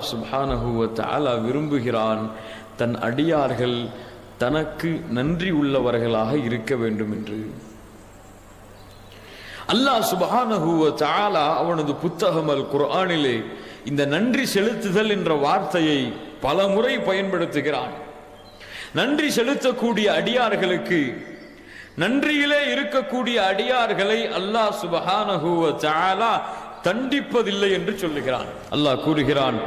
சுப்ஹானஹுவ தஆலா விரும்புகிறான். தன் அடியார்கள் தனக்கு நன்றி உள்ளவர்களாக இருக்க வேண்டும் என்று. அல்லாஹ் சுபஹானஹுவ தாலா அவனது புத்தகம் அல் குர்ஆனிலே இந்த நன்றி செலுத்துதல் என்ற வார்த்தையை பல முறை பயன்படுத்துகிறான். நன்றி செலுத்தக்கூடிய அடியார்களுக்கு நன்றியிலே இருக்கக்கூடிய அடியார்களை அல்லாஹ் சுபஹானஹுவ தாலா தண்டிப்பதில்லை என்று சொல்லுகிறான். அல்லாஹ் கூறுகிறான்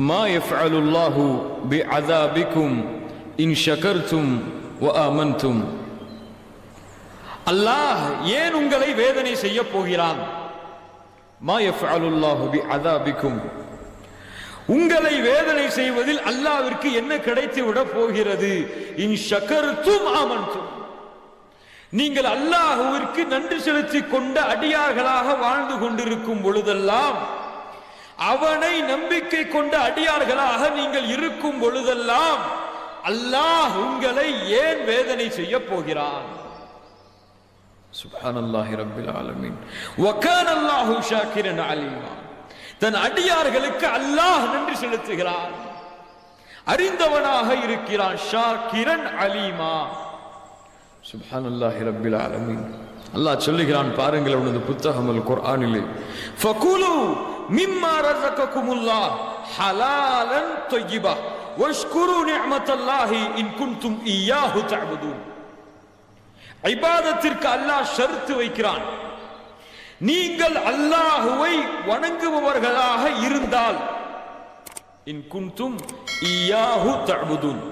மா எஃப்அலுல்லாஹு பி அதாபிக்கும் இன் ஷகர்தும் வ ஆமன்தும் அல்லாஹ் ஏன் உங்களை வேதனை செய்ய போகிறான் மா யஃபஅலுல்லாஹு பி அதாபிக்கும் உங்களை வேதனை செய்வதில் அல்லாவிற்கு என்ன கிடைத்து விட போகிறது இன் ஷகர்த்தும் ஆமன்தும் நீங்கள் அல்லாஹுவிற்கு நன்றி செலுத்திக் கொண்ட அடியார்களாக வாழ்ந்து கொண்டிருக்கும் பொழுதெல்லாம் அவனை நம்பிக்கை கொண்ட அடியார்களாக நீங்கள் இருக்கும் பொழுதெல்லாம் அல்லாஹ் உங்களை ஏன் வேதனை செய்ய போகிறான்? சுப்ஹானல்லாஹி ரப்பில் ஆலமீன். வகான அல்லாஹு ஷாக்கிரன் அலீமா. தன் அடியார்களுக்கு அல்லாஹ் நன்றி செலுத்துகிறான். அறிந்தவனாக இருக்கிறான் ஷாக்கிரன் அலீமா. சுப்ஹானல்லாஹி ரப்பில் ஆலமீன். அல்லாஹ் சொல்லுகிறான் பாருங்கள் அவனது புத்தகம் அல் குர்ஆனிலே. ஃபகுலு மிம்மா ரஸககுமுல்லாஹ் ஹலாலன் தய்யிபா வஷ்குரு நிஅமத்தல்லாஹி இன் குன்தும் இய்யாஹு தஅபுதூன் இபாதத்திற்கு அல்லாஹ் ஷர்த்து வைக்கிறான் நீங்கள் அல்லாஹுவை வணங்குபவர்களாக இருந்தால் இன் குன்தும் இயாஹு தஅபுதூன்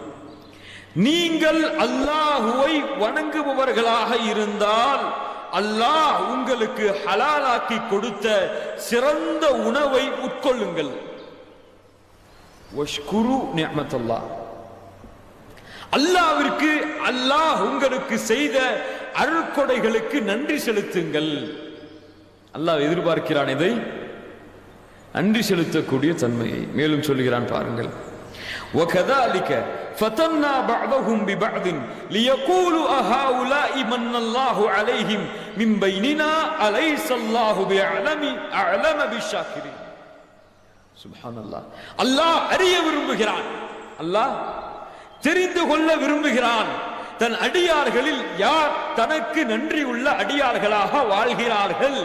நீங்கள் அல்லாஹுவை வணங்குபவர்களாக இருந்தால் அல்லாஹ் உங்களுக்கு ஹலாலாக்கி கொடுத்த சிறந்த உணவை உட்கொள்ளுங்கள். வஷ்குரு அல்லாவிற்கு அல்லாஹ் உங்களுக்கு செய்த அருட்கொடைகளுக்கு நன்றி செலுத்துங்கள். அல்லாஹ் எதிர்பார்க்கிறான் இதை. நன்றி செலுத்தக்கூடிய தன்மையை. மேலும் சொல்லுகிறான் பாருங்கள். وكذلك فتنا بعضهم ببعض ليقولوا أهؤلاء من الله عليهم من بيننا أليس الله بأعلم أعلم بالشاكرين سبحان الله الله அறிய விரும்புகிறான் அல்லாஹ் தெரிந்து கொள்ள விரும்புகிறான் தன் அடியார்களில் யார் தனக்கு நன்றி உள்ள அடியார்களாக வாழ்கிறார்கள்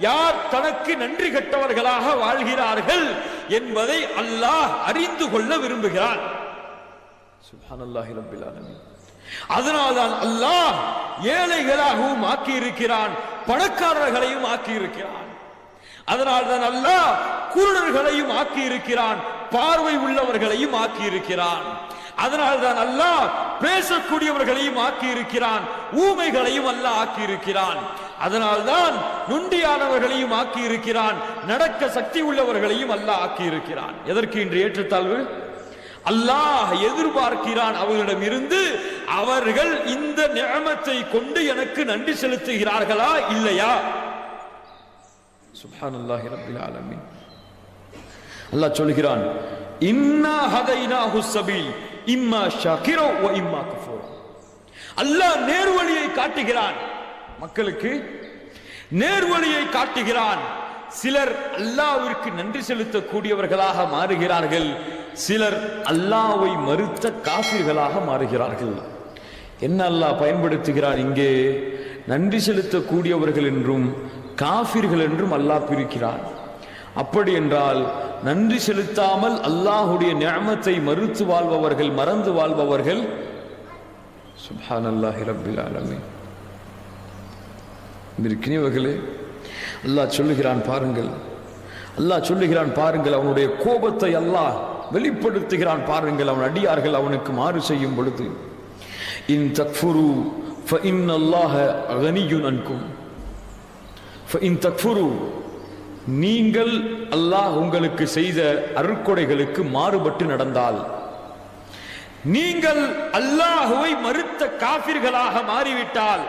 யார் தனக்கு நன்றி கட்டவர்களாக வாழ்கிறார்கள் என்பதை அல்லாஹ் அறிந்து கொள்ள விரும்புகிறான். அதனால்தான் அல்லாஹ் ஏழைகளாகவும் ஆக்கி இருக்கிறான் பணக்காரர்களையும் ஆக்கி இருக்கிறான் அதனால்தான் அல்லாஹ் குருடர்களையும் ஆக்கி இருக்கிறான் பார்வை உள்ளவர்களையும் ஆக்கி இருக்கிறான் அதனால்தான் அல்லாஹ் பேசக்கூடியவர்களையும் ஆக்கி இருக்கிறான் ஊமைகளையும் அல்லாஹ் ஆக்கி இருக்கிறான் அதனால்தான் நுண்டியானவர்களையும் ஆக்கி இருக்கிறான் நடக்க சக்தி உள்ளவர்களையும் அல்லாஹ் ஆக்கி இருக்கிறான் எதற்கு இன்று ஏற்றத்தாழ்வு? அல்லாஹ் எதிர்பார்க்கிறான் அவர்களிடம் இருந்து அவர்கள் இந்த நியமத்தை கொண்டு எனக்கு நன்றி செலுத்துகிறார்களா இல்லையா? சுப்ஹானல்லாஹி ரப்பில் ஆலமீன். அல்லாஹ் சொல்கிறான் இன்னா ஹதைனாஹு இம்மா ஷாக்கிரோ இம்மா கஃபூர். அல்லாஹ் நேர்வழியை காட்டுகிறான். மக்களுக்கு நேர்வழியை காட்டுகிறான். சிலர் அல்லாவிற்கு நன்றி செலுத்தக்கூடியவர்களாக மாறுகிறார்கள். சிலர் அல்லாவை மறுத்த காசிர்களாக மாறுகிறார்கள். என்ன அல்லாஹ் பயன்படுத்துகிறான் இங்கே? நன்றி செலுத்தக்கூடியவர்கள் என்றும் காஃபிர்கள் என்றும் அல்லாஹ் பிரிக்கிறான். அப்படி என்றால் நன்றி செலுத்தாமல் அல்லாஹுடைய நியமத்தை மறுத்து வாழ்பவர்கள் மறந்து வாழ்பவர்கள் சுபான் அல்லாஹி ரபில் ஆலமீன். அன்பிற்கினியவர்களே அல்லாஹ் சொல்லுகிறான் பாருங்கள். அல்லாஹ் சொல்லுகிறான் பாருங்கள் அவனுடைய கோபத்தை அல்லாஹ் வெளிப்படுத்துகிறான் பாருங்கள் அவன் அடியார்கள் அவனுக்கு மாறு செய்யும் பொழுது. இன் தக்ஃபுரு இன் அல்லாஹ அகனியுன் அன்கும். இன் தக்ஃபுரு நீங்கள் அல்லாஹ் உங்களுக்கு செய்த அருட்கொடைகளுக்கு மாறுபட்டு நடந்தால். நீங்கள் அல்லாஹுவை மறுத்த காபிர்களாக மாறிவிட்டால்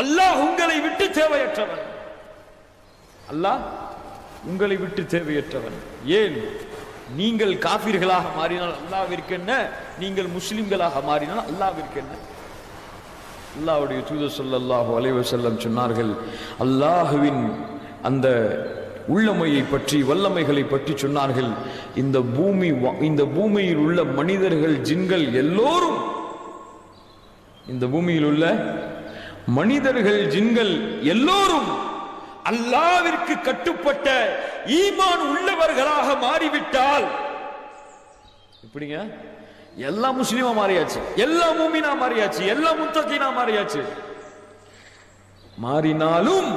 அல்லாஹ் உங்களை விட்டு தேவையற்றவன். அல்லாஹ் உங்களை விட்டு தேவையற்றவன். ஏன்? நீங்கள் காபிர்களாக மாறினால் அல்லாவிற்கு என்ன? நீங்கள் முஸ்லிம்களாக மாறினால் அல்லாவிற்கு என்ன? அல்லாவுடைய தூத சொல்லாஹு அலைவசல்லம் சொன்னார்கள் அல்லாஹுவின் அந்த உள்ளமையை பற்றி வல்லமைகளை பற்றி சொன்னார்கள். இந்த பூமி இந்த பூமியில் உள்ள மனிதர்கள் ஜின்கள் எல்லோரும் இந்த பூமியில் உள்ள மனிதர்கள் ஜின்கள் எல்லோரும் அல்லாவிற்கு கட்டுப்பட்ட ஈமான் உள்ளவர்களாக மாறிவிட்டால் இப்படிங்க எல்லா முஸ்லீமா மாறியாச்சு. எல்லா மூமினா மாறியாச்சு. எல்லா முத்தகீனா மாறியாச்சு. மாறினாலும்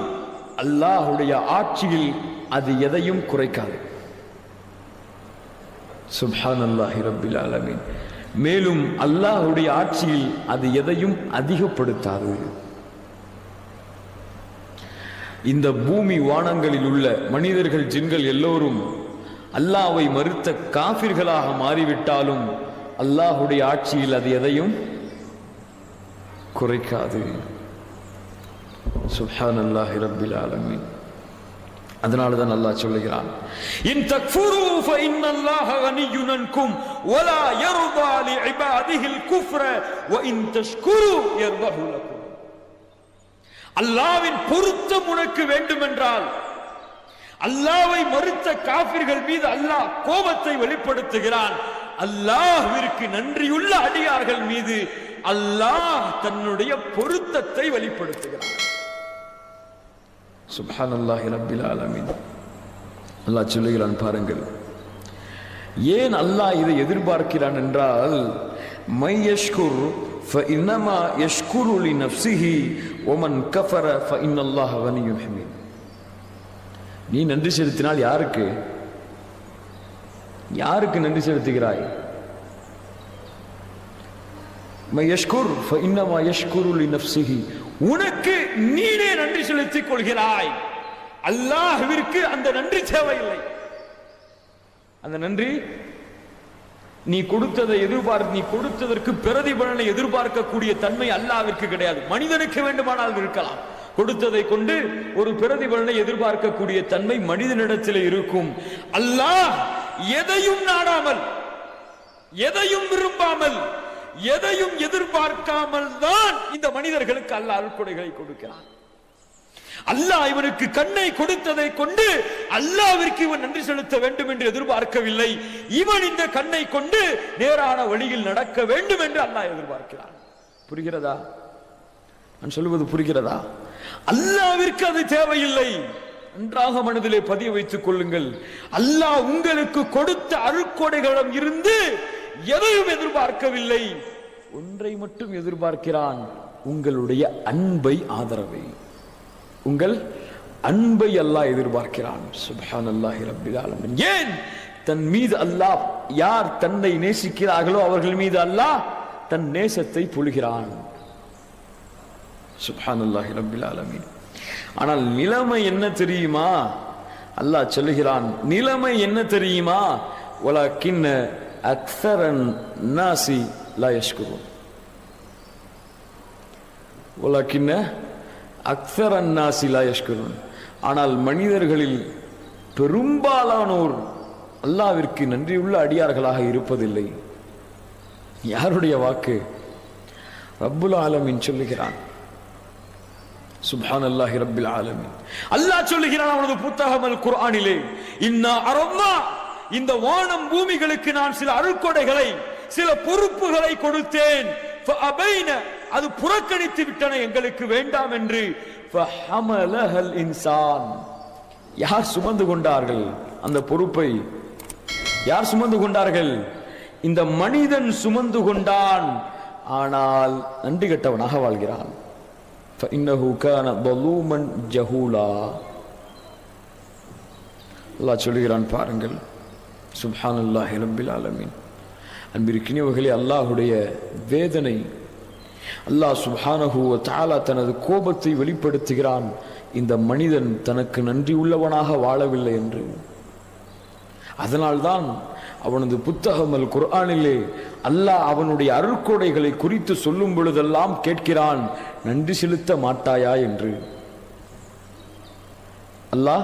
அல்லாஹுடைய ஆட்சியில் அது எதையும் குறைக்காது. சுப்ஹான் அல்லாஹி ரபில் அலமின் மேலும் அல்லாஹுடைய ஆட்சியில் அது எதையும் அதிகப்படுத்தாது. இந்த பூமி வானங்களில் உள்ள மனிதர்கள் ஜின்கள் எல்லோரும் அல்லாவை மறுத்த காபிர்களாக மாறிவிட்டாலும் அல்லாஹுடைய ஆட்சியில் அது எதையும் குறைக்காது. சுப்ஹான் அல்லாஹி ரப்பில் ஆலமீன் அதனால தான் அல்லாஹ் சொல்லுகிறான் இன் தக்ஃபுரு ஃபஇன்ன அல்லாஹ கனிய்யுன் அன்கும் வலா யர்தா லி இபாதிஹில் குஃப்ர வ இன் தஷ்குரு யர்தஹு லக்கும். அல்லாஹ்வின் பொருத்தம் உனக்கு வேண்டுமென்றால் அல்லாஹ்வை மறுத்த காபிர்கள் மீது அல்லாஹ் கோபத்தை வெளிப்படுத்துகிறான். அல்லாஹ்விற்கு நன்றியுள்ள அடியார்கள் மீது அல்லாஹ் தன்னுடைய பொருத்தத்தை வெளிப்படுத்துகிறான். சுப்ஹான் அல்லாஹி ரப்பில் ஆலமீன் அல்லாஹ் சொல்லுகிறான் பாருங்கள் ஏன் அல்லாஹ் இதை எதிர்பார்க்கிறான் என்றால் மை யஷ்குர் فإنما يشكر لنفسه ومن كفر فإن الله غني حميد நீ நன்றி செலுத்தினால் யாருக்கு யாருக்கு நன்றி செலுத்துகிறாய் மை யஷ்குர் فإنما يشكر لنفسه உனக்கு நீனே நன்றி செலுத்திக் கொள்கிறாய். அல்லாஹ்விற்கு அந்த நன்றி தேவையில்லை. அந்த நன்றி நீ கொடுத்ததை எதிர்பார்த்து நீ கொடுத்ததற்கு பிரதிபலனை எதிர்பார்க்கக்கூடிய தன்மை அல்லாவிற்கு கிடையாது. மனிதனுக்கு வேண்டுமானால் இருக்கலாம். கொடுத்ததை கொண்டு ஒரு பிரதிபலனை எதிர்பார்க்கக்கூடிய தன்மை மனிதனிடத்தில் இருக்கும். அல்லாஹ் எதையும் நாடாமல் எதையும் விரும்பாமல் எதையும் எதிர்பார்க்காமல் தான் இந்த மனிதர்களுக்கு அல்லாஹ் அருட்கொடைகளை கொடுக்கிறான். அல்லாஹ் இவனுக்கு கண்ணை கொடுத்ததை கொண்டு அல்லாவிற்கு இவன் நன்றி செலுத்த வேண்டும் என்று எதிர்பார்க்கவில்லை. இவன் இந்த கண்ணை கொண்டு நேரான வழியில் நடக்க வேண்டும் என்று அல்லாஹ் எதிர்பார்க்கிறான். புரிகிறதா? நான் சொல்லுவது புரிகிறதா? அல்லாவிற்கு அது தேவையில்லை. நன்றாக மனதிலே பதிய வைத்துக் கொள்ளுங்கள். அல்லாஹ் உங்களுக்கு கொடுத்த அருட்கொடைகளிடம் இருந்து எதையும் எதிர்பார்க்கவில்லை. ஒன்றை மட்டும் எதிர்பார்க்கிறான். உங்களுடைய அன்பை ஆதரவை. உங்கள் அன்பை அல்லாஹ் எதிர்பார்க்கிறான். சுபஹான் அல்லாஹி ரப்பில் ஏன்? தன் மீது அல்லாஹ் யார் தன்னை நேசிக்கிறார்களோ அவர்கள் மீது அல்லாஹ் தன் நேசத்தை புழுகிறான். சுபஹான் அல்லாஹி ரப்பில் ஆனால் நிலைமை என்ன தெரியுமா? அல்லாஹ் சொல்லுகிறான் நிலைமை என்ன தெரியுமா? வலக்கின்ன அக்ஸரன் நாசி லா யஷ்குருன் வலக்கின்ன அக்ஸரன் நாசி லா ஆனால் மனிதர்களில் பெரும்பாலானோர் அல்லாவிற்கு நன்றியுள்ள அடியார்களாக இருப்பதில்லை. யாருடைய வாக்கு? ரப்புல் ஆலமின் சொல்லுகிறான். சுபான் அல்லாஹி ரப்பில் ஆலமின். அல்லாஹ் சொல்லுகிறான் அவனது புத்தகம் அல் குர்ஆனிலே இன்னா அரம்னா இந்த வானம் பூமிகளுக்கு நான் சில அருட்கொடைகளை சில பொறுப்புகளை கொடுத்தேன். அது புறக்கணித்து விட்டன எங்களுக்கு வேண்டாம் என்று. யார் சுமந்து கொண்டார்கள் அந்த பொறுப்பை? யார் சுமந்து கொண்டார்கள்? இந்த மனிதன் சுமந்து கொண்டான். ஆனால் நன்றி கெட்டவனாக வாழ்கிறான். ஜஹூலா. அல்லாஹ் பாருங்கள். சுப்ஹான் அல்லாஹி ரப்பில் ஆலமீன். அன்பிருக்கினவர்களே அல்லாஹுடைய வேதனை. அல்லாஹ் சுப்ஹானஹுவ தாலா தனது கோபத்தை வெளிப்படுத்துகிறான். இந்த மனிதன் தனக்கு நன்றி உள்ளவனாக வாழவில்லை என்று. அதனால்தான் அவனது புத்தகம் அல் குர்ஆனிலே அல்லாஹ் அவனுடைய அருட்கொடைகளை குறித்து சொல்லும் பொழுதெல்லாம் கேட்கிறான் நன்றி செலுத்த மாட்டாயா? என்று. அல்லாஹ்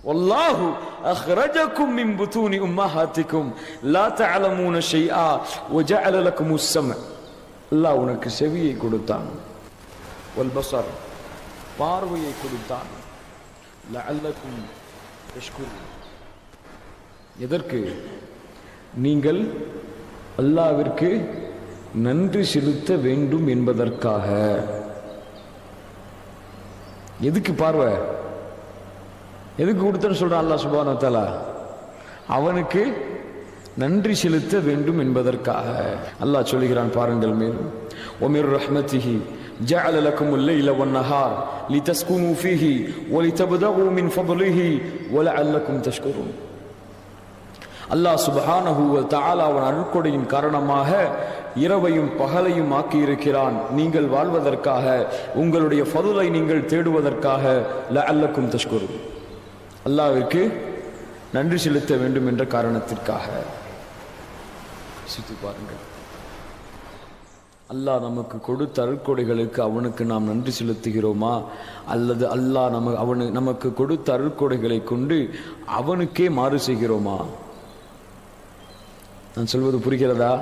வல்லாஹு அஹ்ரஜக்கும் மின் புதூனி உம்மஹாத்திக்கும் லா தஅலமூன ஷைஆ வஜஅல லக்கும் السمع அல்லாஹ் உனக்கு செவியை கொடுத்தான் வல் பஸர் பார்வையை கொடுத்தான் லஅல்லக்கும் தஷ்குரூன் எதற்கு நீங்கள் அல்லாவிற்கு நன்றி செலுத்த வேண்டும் என்பதற்காக எதுக்கு பார்வை எதுக்கு கொடுத்தன்னு சொல்றான் அல்லாஹ் சுபான தஆலா அவனுக்கு நன்றி செலுத்த வேண்டும் என்பதற்காக அல்லாஹ் சொல்லுகிறான் பாருங்கள் மேலும் ومن رحمته جعل لكم الليل والنهار لتسكنوا فيه ولتبتغوا من فضله ولعلكم تشكرون அல்லாஹ் சுபஹானஹு வ தஆலா அவன் அருட்கொடையின் காரணமாக இரவையும் பகலையும் ஆக்கி இருக்கிறான் நீங்கள் வாழ்வதற்காக உங்களுடைய ஃபதுலை நீங்கள் தேடுவதற்காக லஅல்லக்கும் தஷ்குரு அல்லாவிற்கு நன்றி செலுத்த வேண்டும் என்ற காரணத்திற்காக. சித்து பாருங்கள். அல்லாஹ் நமக்கு கொடுத்த அருட்கொடைகளுக்கு அவனுக்கு நாம் நன்றி செலுத்துகிறோமா? அல்லது அல்லாஹ் நம அவனு நமக்கு கொடுத்த அருட்கொடைகளை கொண்டு அவனுக்கே மாறு செய்கிறோமா? நான் சொல்வது புரிகிறதா?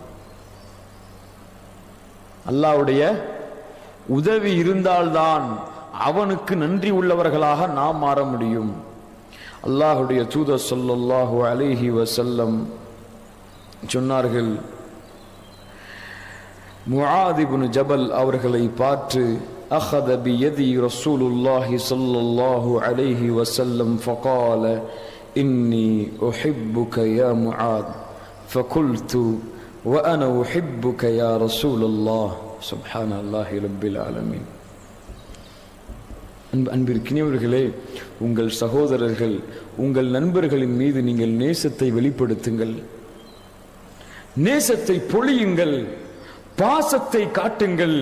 அல்லாவுடைய உதவி இருந்தால்தான் அவனுக்கு நன்றி உள்ளவர்களாக நாம் மாற முடியும். அல்லாஹுடைய தூத சொல்லல்லாஹு அலிஹி வசல்லம் சொன்னார்கள் முஆதிபுன் ஜபல் அவர்களை பார்த்து அஹதபி எதி ரசூலுல்லாஹி சொல்லல்லாஹு அலிஹி வசல்லம் ஃபகால இன்னி ஒஹிப்புக யா முஆத் ஃபகுல்து وأنا أحبك يا رسول الله سبحان الله رب العالمين அன்பு அன்பிற்கினியவர்களே உங்கள் சகோதரர்கள் உங்கள் நண்பர்களின் மீது நீங்கள் நேசத்தை வெளிப்படுத்துங்கள் நேசத்தை பொழியுங்கள் பாசத்தை காட்டுங்கள்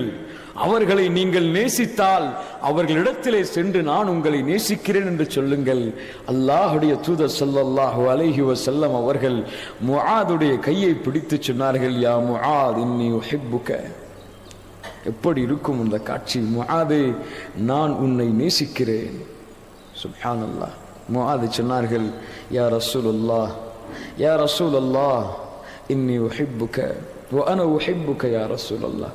அவர்களை நீங்கள் நேசித்தால் அவர்களிடத்திலே சென்று நான் உங்களை நேசிக்கிறேன் என்று சொல்லுங்கள். அல்லாஹுடைய தூதர் ஸல்லல்லாஹு அலஹி வசல்லம் அவர்கள் முஆதுடைய கையை பிடித்து சொன்னார்கள் யா முஆத் இன்னி உஹிப்புக. எப்படி இருக்கும் இந்த காட்சி? முஆதே நான் உன்னை நேசிக்கிறேன். சுப்ஹானல்லாஹ். முஆது சொன்னார்கள் யா ரசூலுல்லாஹ் யா ரசூலல்லாஹ் இன்னி உஹிப்புக. வ அன உஹிப்புக யா ரசூலல்லாஹ்.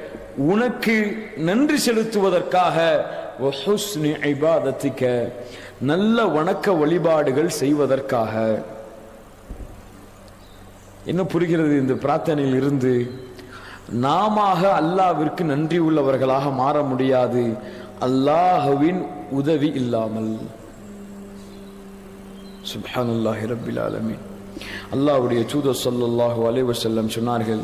உனக்கு நன்றி செலுத்துவதற்காக நல்ல வணக்க வழிபாடுகள் செய்வதற்காக. என்ன புரிகிறது இந்த பிரார்த்தனையில் இருந்து? நாம அல்லாவிற்கு நன்றி உள்ளவர்களாக மாற முடியாது. அல்லாஹுவின் உதவி இல்லாமல். சுப்ஹானல்லாஹி ரப்பில் ஆலமீன். அல்லாஹ்வுடைய தூதர் ஸல்லல்லாஹு அலைஹி செல்லம் சொன்னார்கள்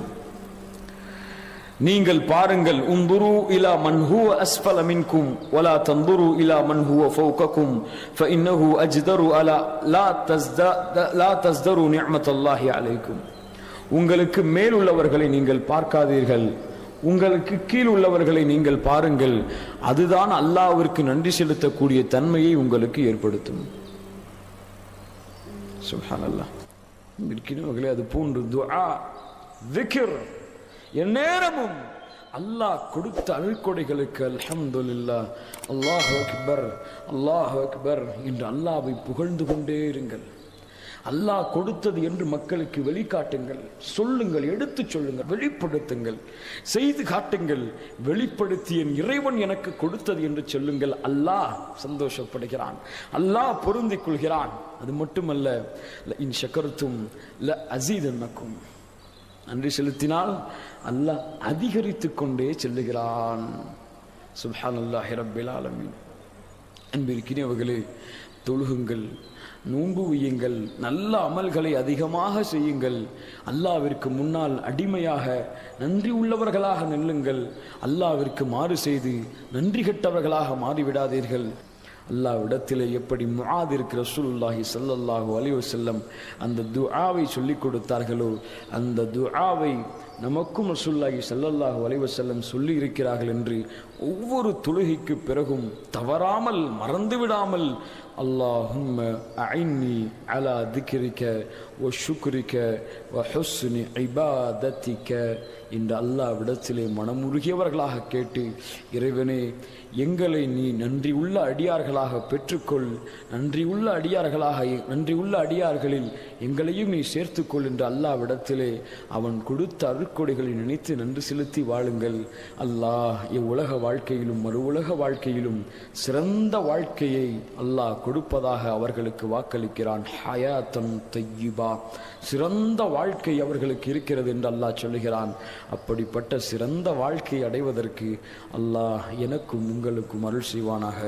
நீங்கள் பாருங்கள் உந்துரு இலா மன் ஹுவ அஸ்ஃபல மின்கும் வலா தந்துரு இலா மன் ஹுவ ஃபௌகக்கும் ஃபஇன்னஹு அஜ்தரு அலா லா தஸ்தா லா தஸ்தரு நிஅமத்தல்லாஹி அலைக்கும். உங்களுக்கு மேல் உள்ளவர்களை நீங்கள் பார்க்காதீர்கள் உங்களுக்கு கீழ் உள்ளவர்களை நீங்கள் பாருங்கள் அதுதான் அல்லாஹ்விற்கு நன்றி செலுத்தக்கூடிய தன்மையை உங்களுக்கு ஏற்படுத்தும். சுப்ஹானல்லாஹ். இருக்கிறவர்களே அது போன்று துஆ விக்ர் எந்நேரமும் அல்லாஹ் கொடுத்த அழுக்கொடைகளுக்கு அல்ஹம்துலில்லாஹ். அல்லாஹ் அக்பர் அல்லாஹ் அக்பர் என்று அல்லாவை புகழ்ந்து கொண்டே இருங்கள். அல்லாஹ் கொடுத்தது என்று மக்களுக்கு வெளிக்காட்டுங்கள். சொல்லுங்கள் எடுத்துச் சொல்லுங்கள் வெளிப்படுத்துங்கள். செய்து காட்டுங்கள். வெளிப்படுத்தி என் இறைவன் எனக்கு கொடுத்தது என்று சொல்லுங்கள். அல்லாஹ் சந்தோஷப்படுகிறான். அல்லாஹ் பொருந்திக் கொள்கிறான். அது மட்டுமல்ல ல இன் ஷக்கர்த்தும் ல அசீதன்னக்கும் நன்றி செலுத்தினால் அல்லாஹ் அதிகரித்து கொண்டே செல்லுகிறான். சுப்ஹான் அல்லாஹி ரப்பில் ஆலமீன். அன்பிருக்கிறவர்களே தொழுகுங்கள் நோன்பு வையுங்கள் நல்ல அமல்களை அதிகமாக செய்யுங்கள். அல்லாவிற்கு முன்னால் அடிமையாக நன்றி உள்ளவர்களாக நில்லுங்கள். அல்லாவிற்கு மாறு செய்து நன்றி கெட்டவர்களாக மாறிவிடாதீர்கள். அல்லாவிடத்திலே எப்படி முஆத் இருக்கிற ரசூலுல்லாஹி ஸல்லல்லாஹு அலைஹி அந்த துஆவை சொல்லிக் கொடுத்தார்களோ அந்த துஆவை நமக்கும் ரசூலுல்லாஹி ஸல்லல்லாஹு அலைஹி சொல்லி இருக்கிறார்கள் என்று ஒவ்வொரு தொழுகைக்கு பிறகும் தவறாமல் மறந்து விடாமல் ஐன்னி அலா திக்ரிக்க ஒ ஷுக்ரிக்க வ ஹொஸ்னி ஐபாதத்திக்க என்று அல்லாவிடத்திலே மனமுருகியவர்களாக கேட்டு இறைவனே எங்களை நீ நன்றி உள்ள அடியார்களாக பெற்றுக்கொள். நன்றி உள்ள அடியார்களாக நன்றி உள்ள அடியார்களில் எங்களையும் நீ சேர்த்துக்கொள் என்று அல்லாவிடத்திலே அவன் கொடுத்த அருட்கொடைகளை நினைத்து நன்றி செலுத்தி வாழுங்கள். அல்லாஹ் இவ்வுலக வாழ்க்கையிலும் மறு உலக வாழ்க்கையிலும் சிறந்த வாழ்க்கையை அல்லாஹ் கொடுப்பதாக அவர்களுக்கு வாக்களிக்கிறான். ஹயாத்தன் தையுபா. சிறந்த வாழ்க்கை அவர்களுக்கு இருக்கிறது என்று அல்லாஹ் சொல்லுகிறான். அப்படிப்பட்ட சிறந்த வாழ்க்கை அடைவதற்கு அல்லாஹ் எனக்கும் உங்களுக்கும் அருள் செய்வானாக